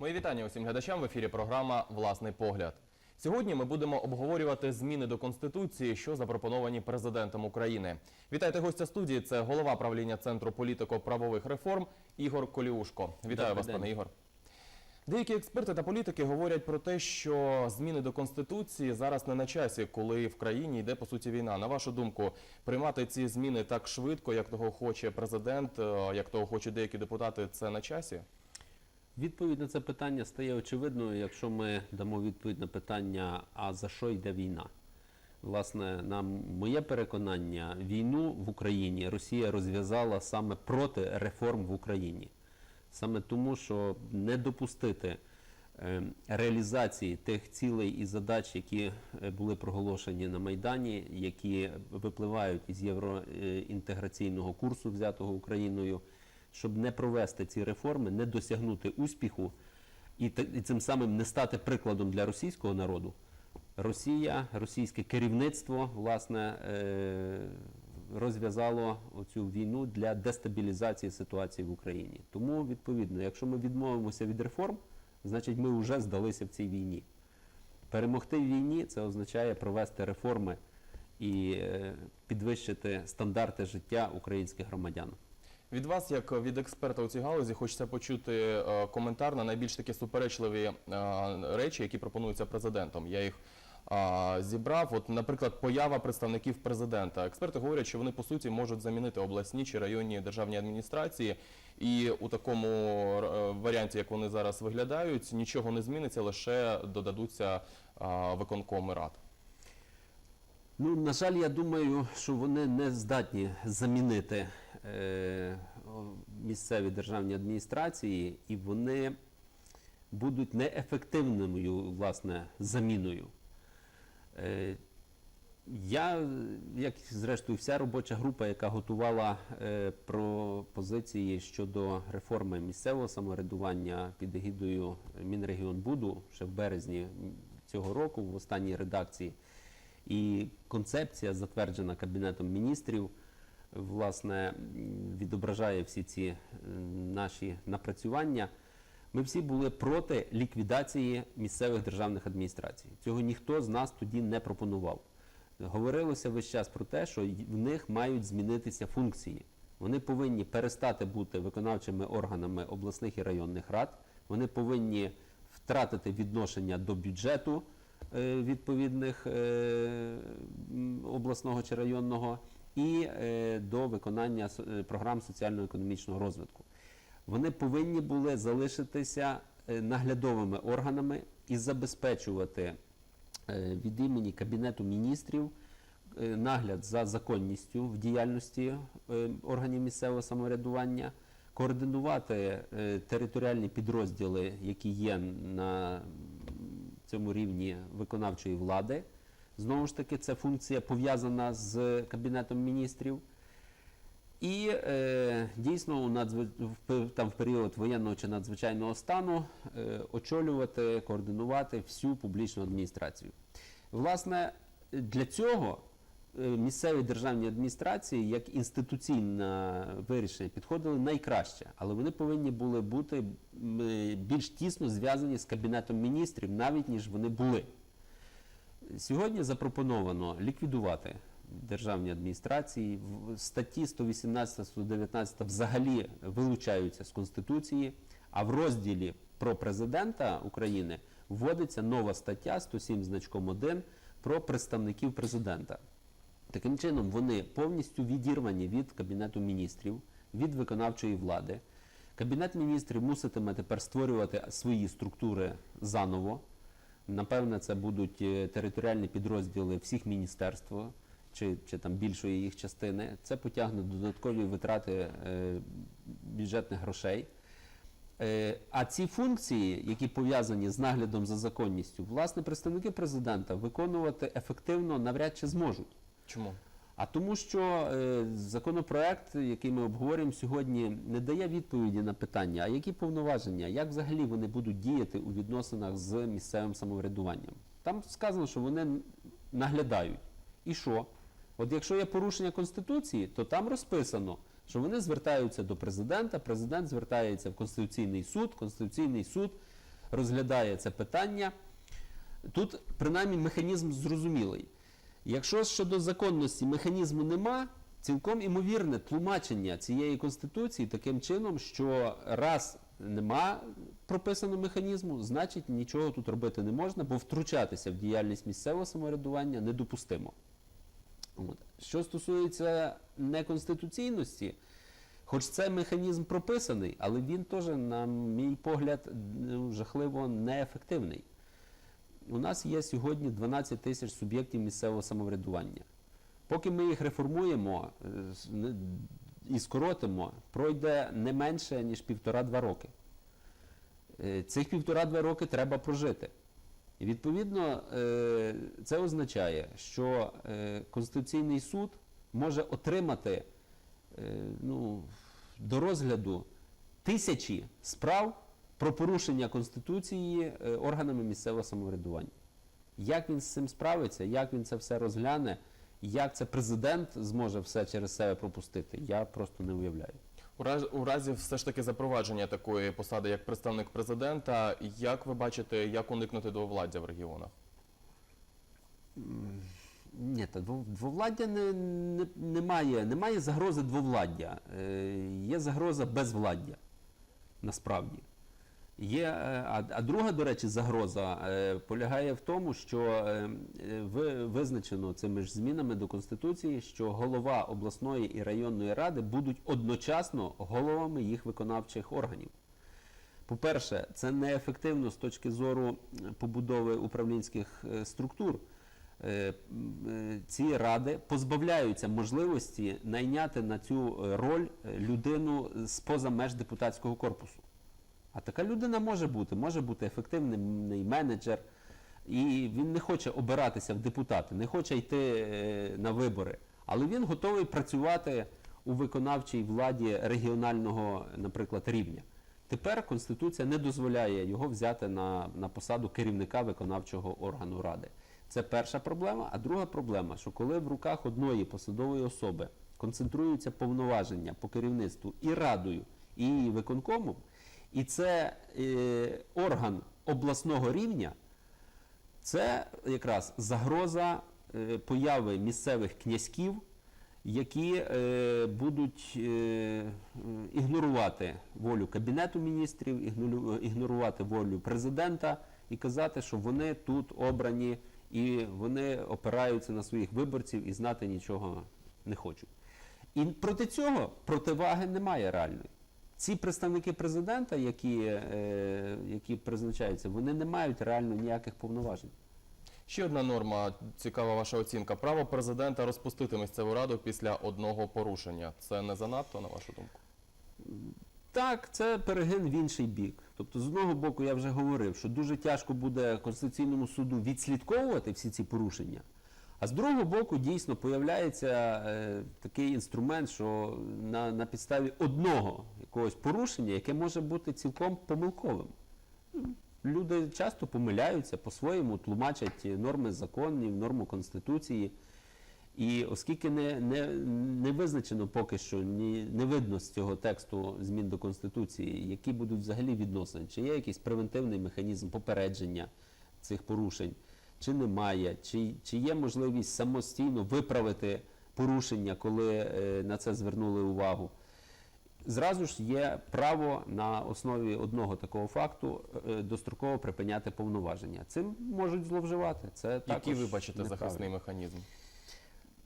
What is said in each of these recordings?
Мої вітання усім глядачам в ефірі програма Власний погляд. Сьогодні ми будемо обговорювати зміни до конституції, що запропоновані президентом України. Вітайте гостя студії. Це голова правління центру політико-правових реформ Ігор Коліушко. Вітаю вас, день. пане Ігор. Деякі експерти та політики говорять про те, що зміни до конституції зараз не на часі, коли в країні йде по суті війна. На вашу думку, приймати ці зміни так швидко, як того хоче президент, е, як того хочуть деякі депутати, це на часі? Відповідь на це питання стає очевидною, якщо ми дамо відповідь на питання, а за що йде війна? Власне, на моє переконання, війну в Україні Росія розв'язала саме проти реформ в Україні. Саме тому, що не допустити е, реалізації тих цілей і задач, які е, були проголошені на Майдані, які випливають із євроінтеграційного курсу, взятого Україною, щоб не провести ці реформи, не досягнути успіху і, цим самим не стати прикладом для російського народу. Росія, російське керівництво, власне, е, розв'язало цю війну для дестабілізації ситуації в Україні. Тому, відповідно, якщо ми відмовимося від реформ, значить ми вже здалися в цій війні. Перемогти в війні це означає провести реформи і е, підвищити стандарти життя українських громадян. Від вас, як від експерта у цій галузі, хочеться почути е, коментар на найбільш такі суперечливі е, речі, які пропонуються президентом. Я їх е, зібрав. От, наприклад, поява представників президента. Експерти говорять, що вони по суті можуть замінити обласні чи районні державні адміністрації, і у такому е, варіанті, як вони зараз виглядають, нічого не зміниться, лише додадуться е, виконкоми рад. Ну, на жаль, я думаю, що вони не здатні замінити е, місцеві державні адміністрації, і вони будуть неефективною власне заміною. Е, я, як зрештою, вся робоча група, яка готувала е, пропозиції щодо реформи місцевого самоврядування під егідою Мінрегіонбуду ще в березні цього року, в останній редакції, і концепція, затверджена Кабінетом міністрів, власне, відображає всі ці е, наші напрацювання. Ми всі були проти ліквідації місцевих державних адміністрацій. Цього ніхто з нас тоді не пропонував. Говорилося весь час про те, що в них мають змінитися функції. Вони повинні перестати бути виконавчими органами обласних і районних рад. Вони повинні втратити відношення до бюджету відповідних е, обласного чи районного і е, до виконання е, програм соціально-економічного розвитку. Вони повинні були залишитися е, наглядовими органами і забезпечувати е, від імені Кабінету міністрів е, нагляд за законністю в діяльності е, органів місцевого самоврядування, координувати е, територіальні підрозділи, які є на цьому рівні виконавчої влади. Знову ж таки, це функція пов'язана з Кабінетом міністрів. І е, дійсно у надзв... там, в період воєнного чи надзвичайного стану е, очолювати, координувати всю публічну адміністрацію. Власне, для цього місцеві державні адміністрації як інституційне вирішення підходили найкраще, але вони повинні були бути е, більш тісно зв'язані з Кабінетом міністрів, навіть ніж вони були. Сьогодні запропоновано ліквідувати державні адміністрації. В статті 118-119 взагалі вилучаються з Конституції, а в розділі про президента України вводиться нова стаття 107 значком 1 про представників президента. Таким чином, вони повністю відірвані від Кабінету міністрів, від виконавчої влади. Кабінет міністрів муситиме тепер створювати свої структури заново. Напевне, це будуть е, територіальні підрозділи всіх міністерств чи, чи там більшої їх частини. Це потягне додаткові витрати е, бюджетних грошей. Е, А ці функції, які пов'язані з наглядом за законністю, власне, представники президента виконувати ефективно навряд чи зможуть. Чому? А тому, що е, законопроект, який ми обговорюємо сьогодні, не дає відповіді на питання, а які повноваження, як взагалі вони будуть діяти у відносинах з місцевим самоврядуванням. Там сказано, що вони наглядають. І що? От якщо є порушення Конституції, то там розписано, що вони звертаються до президента, президент звертається в Конституційний суд, Конституційний суд розглядає це питання. Тут принаймні механізм зрозумілий. Якщо щодо законності механізму нема, цілком імовірне тлумачення цієї конституції таким чином, що раз нема прописаного механізму, значить нічого тут робити не можна, бо втручатися в діяльність місцевого самоврядування недопустимо. Що стосується неконституційності, хоч це механізм прописаний, але він теж, на мій погляд, жахливо неефективний. У нас є сьогодні 12 тисяч суб'єктів місцевого самоврядування. Поки ми їх реформуємо е, і скоротимо, пройде не менше, ніж півтора-два роки. Е, Цих півтора-два роки треба прожити. І відповідно е, це означає, що Конституційний суд може отримати ну, до розгляду тисячі справ про порушення Конституції е, органами місцевого самоврядування. Як він з цим справиться, як він це все розгляне, як це президент зможе все через себе пропустити, я просто не уявляю. У разі, у разі все ж таки запровадження такої посади як представник президента, як ви бачите, як уникнути двовладдя в регіонах? Ні, та двовладдя не, не, немає, немає загрози двовладдя. Е, є загроза безвладдя. Насправді. Є, е, а, а друга, до речі, загроза е, полягає в тому, що е, ви, визначено цими ж змінами до Конституції, що голова обласної і районної ради будуть одночасно головами їх виконавчих органів. По-перше, це неефективно з точки зору побудови управлінських структур. Ці ради позбавляються можливості найняти на цю роль людину з поза меж депутатського корпусу. А така людина може бути, може бути ефективний менеджер, і він не хоче обиратися в депутати, не хоче йти е, на вибори, але він готовий працювати у виконавчій владі регіонального, наприклад, рівня. Тепер Конституція не дозволяє його взяти на, на посаду керівника виконавчого органу ради. Це перша проблема. А друга проблема, що коли в руках одної посадової особи концентруються повноваження по керівництву і радою, і виконкомом, і це е, орган обласного рівня, це якраз загроза е, появи місцевих князьків, які е, будуть ігнорувати волю Кабінету міністрів, ігнорувати волю президента і казати, що вони тут обрані і вони опираються на своїх виборців і знати нічого не хочуть. І проти цього противаги немає реальної. Ці представники президента, які, е, які призначаються, вони не мають реально ніяких повноважень. Ще одна норма, цікава ваша оцінка. Право президента розпустити місцеву раду після одного порушення. Це не занадто, на вашу думку? Так, це перегин в інший бік. Тобто, з одного боку, я вже говорив, що дуже тяжко буде Конституційному суду відслідковувати всі ці порушення. А з другого боку, дійсно появляється е, такий інструмент, що на, на підставі одного якогось порушення, яке може бути цілком помилковим. Люди часто помиляються по-своєму, тлумачать норми законів, норму Конституції. І оскільки не, не, не визначено поки що, ні, не видно з цього тексту змін до Конституції, які будуть взагалі відносини, чи є якийсь превентивний механізм попередження цих порушень, чи немає, чи, чи є можливість самостійно виправити порушення, коли е, на це звернули увагу. Зразу ж є право на основі одного такого факту е, достроково припиняти повноваження. Цим можуть зловживати. Це Який також ви бачите захисний механізм?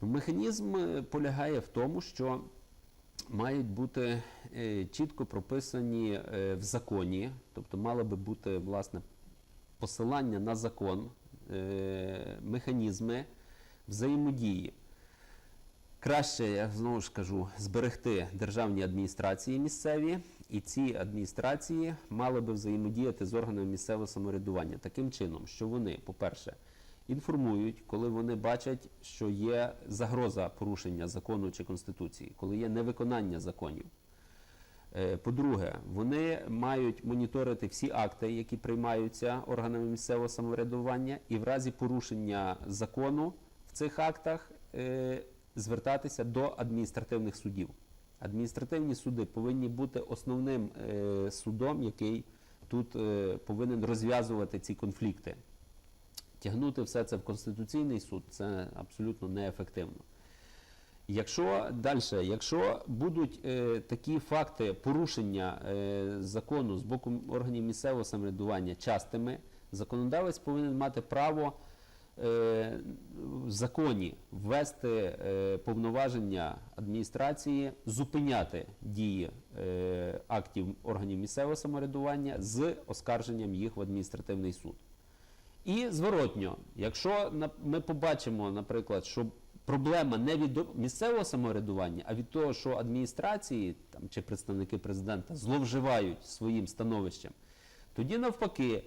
Механізм е, полягає в тому, що мають бути чітко прописані в законі, тобто мало би бути власне посилання на закон, механізми взаємодії. Краще, я знову ж кажу, зберегти державні адміністрації місцеві, і ці адміністрації мали би взаємодіяти з органами місцевого самоврядування таким чином, що вони, по-перше, інформують, коли вони бачать, що є загроза порушення закону чи конституції, коли є невиконання законів. Е, По-друге, вони мають моніторити всі акти, які приймаються органами місцевого самоврядування, і в разі порушення закону в цих актах е, звертатися до адміністративних судів. Адміністративні суди повинні бути основним е, судом, який тут повинен розв'язувати ці конфлікти. Тягнути все це в Конституційний суд це абсолютно неефективно. Якщо далі, якщо будуть е, такі факти порушення е, закону з боку органів місцевого самоврядування частими, законодавець повинен мати право е, в законі ввести е, повноваження адміністрації зупиняти дії е, актів органів місцевого самоврядування з оскарженням їх в адміністративний суд. І зворотньо, якщо ми побачимо, наприклад, що проблема не від місцевого самоврядування, а від того, що адміністрації там, чи представники президента зловживають своїм становищем, тоді навпаки,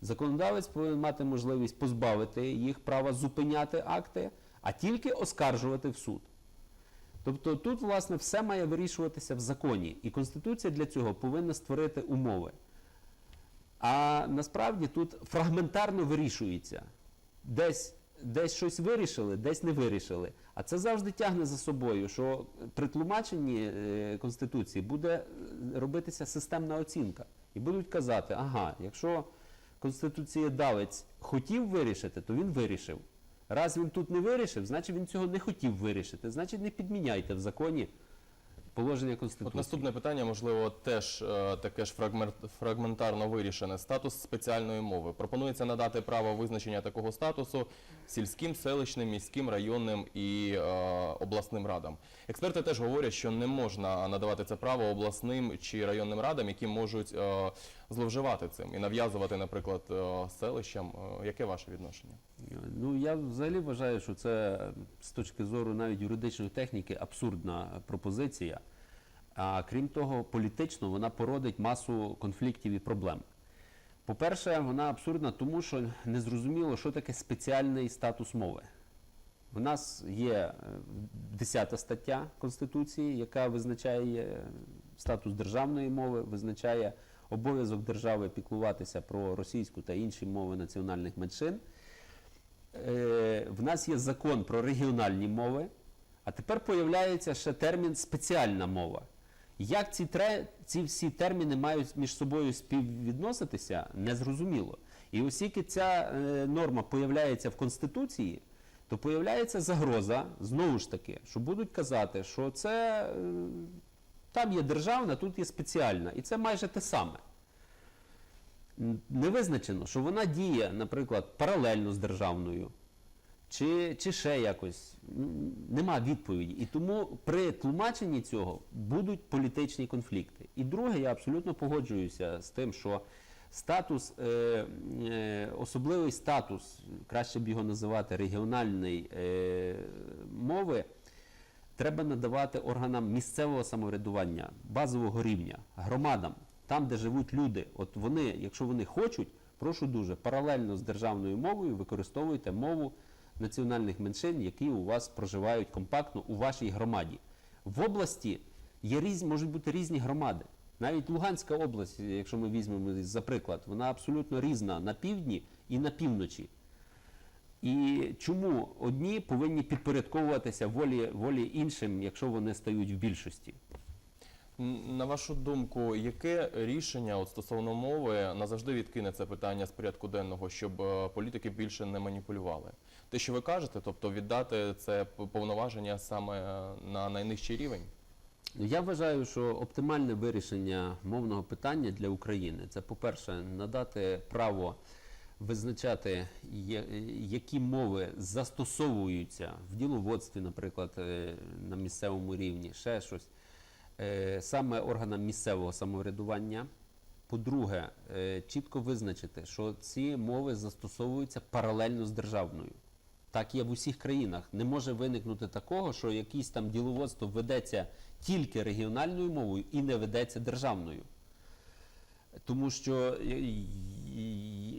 законодавець повинен мати можливість позбавити їх права зупиняти акти, а тільки оскаржувати в суд. Тобто тут, власне, все має вирішуватися в законі, і Конституція для цього повинна створити умови. А насправді тут фрагментарно вирішується. Десь, десь щось вирішили, десь не вирішили. А це завжди тягне за собою, що при тлумаченні е, Конституції буде е, робитися системна оцінка. І будуть казати, ага, якщо конституцієдавець хотів вирішити, то він вирішив. Раз він тут не вирішив, значить він цього не хотів вирішити. Значить, не підміняйте в законі положення Конституції. От наступне питання, можливо, теж е, таке ж фрагментарно вирішене. Статус спеціальної мови. Пропонується надати право визначення такого статусу сільським, селищним, міським, районним і е, обласним радам. Експерти теж говорять, що не можна надавати це право обласним чи районним радам, які можуть е, зловживати цим і нав'язувати, наприклад, е, селищам. Е, Яке ваше відношення? Ну я взагалі вважаю, що це з точки зору навіть юридичної техніки абсурдна пропозиція. А крім того, політично вона породить масу конфліктів і проблем. По-перше, вона абсурдна, тому що незрозуміло, що таке спеціальний статус мови. У нас є 10 стаття Конституції, яка визначає е, статус державної мови, визначає обов'язок держави піклуватися про російську та інші мови національних меншин. Е, В нас є закон про регіональні мови, а тепер появляється ще термін спеціальна мова. Як ці, ці всі терміни мають між собою співвідноситися, незрозуміло. І оскільки ця е, норма появляється в Конституції, то появляється загроза, знову ж таки, що будуть казати, що це е, там є державна, тут є спеціальна. І це майже те саме. Не визначено, що вона діє, наприклад, паралельно з державною, чи, чи ще якось. Нема відповіді. І тому при тлумаченні цього будуть політичні конфлікти. І друге, я абсолютно погоджуюся з тим, що статус, е, е, особливий статус, краще б його називати регіональної е, мови, треба надавати органам місцевого самоврядування, базового рівня, громадам, там, де живуть люди. От вони, якщо вони хочуть, прошу дуже, паралельно з державною мовою використовуйте мову національних меншин, які у вас проживають компактно у вашій громаді. В області є різ, можуть бути різні громади. Навіть Луганська область, якщо ми візьмемо за приклад, вона абсолютно різна на півдні і на півночі. І чому одні повинні підпорядковуватися волі, волі іншим, якщо вони стають в більшості? На вашу думку, яке рішення от стосовно мови назавжди відкине це питання з порядку денного, щоб е, політики більше не маніпулювали? Те, що ви кажете, тобто віддати це повноваження саме е, на найнижчий рівень? Я вважаю, що оптимальне вирішення мовного питання для України це, по-перше, надати право визначати, які мови застосовуються в діловодстві, наприклад, е, на місцевому рівні, ще щось, саме органам місцевого самоврядування. По-друге, е, чітко визначити, що ці мови застосовуються паралельно з державною. Так є в усіх країнах. Не може виникнути такого, що якесь там діловодство ведеться тільки регіональною мовою і не ведеться державною. Тому що е,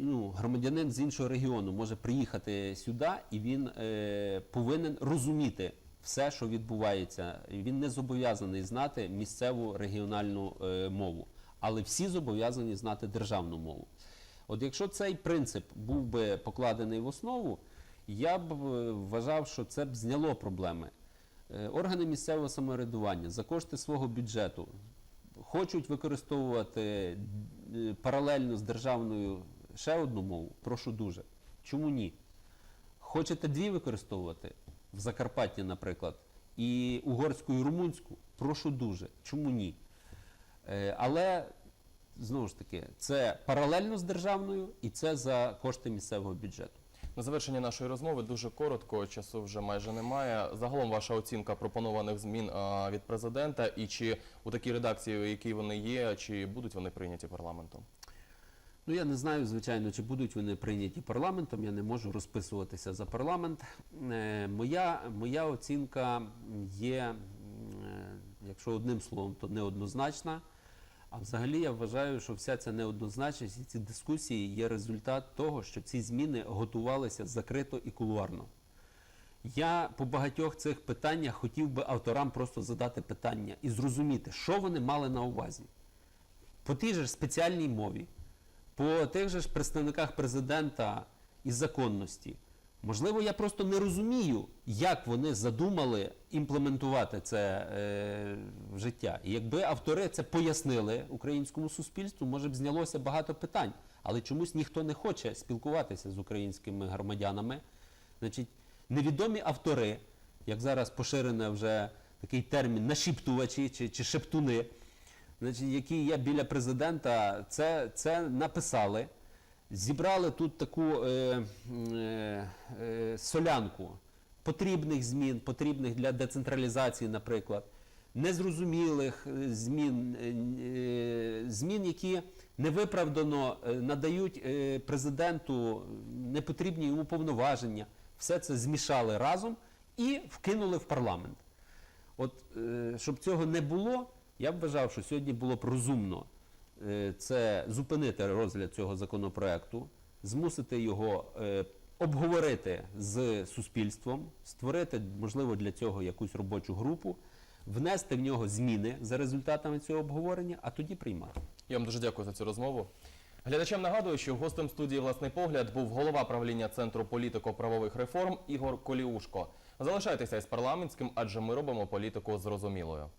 ну, громадянин з іншого регіону може приїхати сюди, і він е, повинен розуміти все, що відбувається. Він не зобов'язаний знати місцеву регіональну е, мову, але всі зобов'язані знати державну мову. От якщо цей принцип був би покладений в основу, я б е, вважав, що це б зняло проблеми. Е, Органи місцевого самоврядування за кошти свого бюджету хочуть використовувати е, паралельно з державною ще одну мову, прошу дуже. Чому ні? Хочете дві використовувати в Закарпатті, наприклад, і угорську, і румунську, прошу дуже. Чому ні? Е, Але знову ж таки, це паралельно з державною і це за кошти місцевого бюджету. На завершення нашої розмови дуже коротко, часу вже майже немає. Загалом ваша оцінка пропонованих змін від президента, і чи у такій редакції, у якій вони є, чи будуть вони прийняті парламентом? Ну я не знаю, звичайно, чи будуть вони прийняті парламентом. Я не можу розписуватися за парламент. Е, моя, моя оцінка є, е, якщо одним словом, то неоднозначна. А взагалі я вважаю, що вся ця неоднозначність і ці дискусії є результат того, що ці зміни готувалися закрито і кулуарно. Я по багатьох цих питаннях хотів би авторам просто задати питання і зрозуміти, що вони мали на увазі. По тій же спеціальній мові, по тих же ж представниках президента і законності. Можливо, я просто не розумію, як вони задумали імплементувати це е, в життя. І якби автори це пояснили українському суспільству, може б знялося багато питань. Але чомусь ніхто не хоче спілкуватися з українськими громадянами. Значить, невідомі автори, як зараз поширений вже такий термін нашіптувачі чи, чи шептуни, значить, які є біля президента, це, це написали. Зібрали тут таку е, е, е, солянку потрібних змін, потрібних для децентралізації, наприклад, незрозумілих е, змін, е, е, змін, які невиправдано надають президенту непотрібні йому повноваження. Все це змішали разом і вкинули в парламент. От щоб цього не було, я б вважав, що сьогодні було б розумно е, це зупинити розгляд цього законопроекту, змусити його е, обговорити з суспільством, створити, можливо, для цього якусь робочу групу, внести в нього зміни за результатами цього обговорення, а тоді приймати. Я вам дуже дякую за цю розмову. Глядачам нагадую, що гостем студії власний погляд був голова правління Центру політико-правових реформ Ігор Коліушко. Залишайтеся із парламентським, адже ми робимо політику зрозумілою.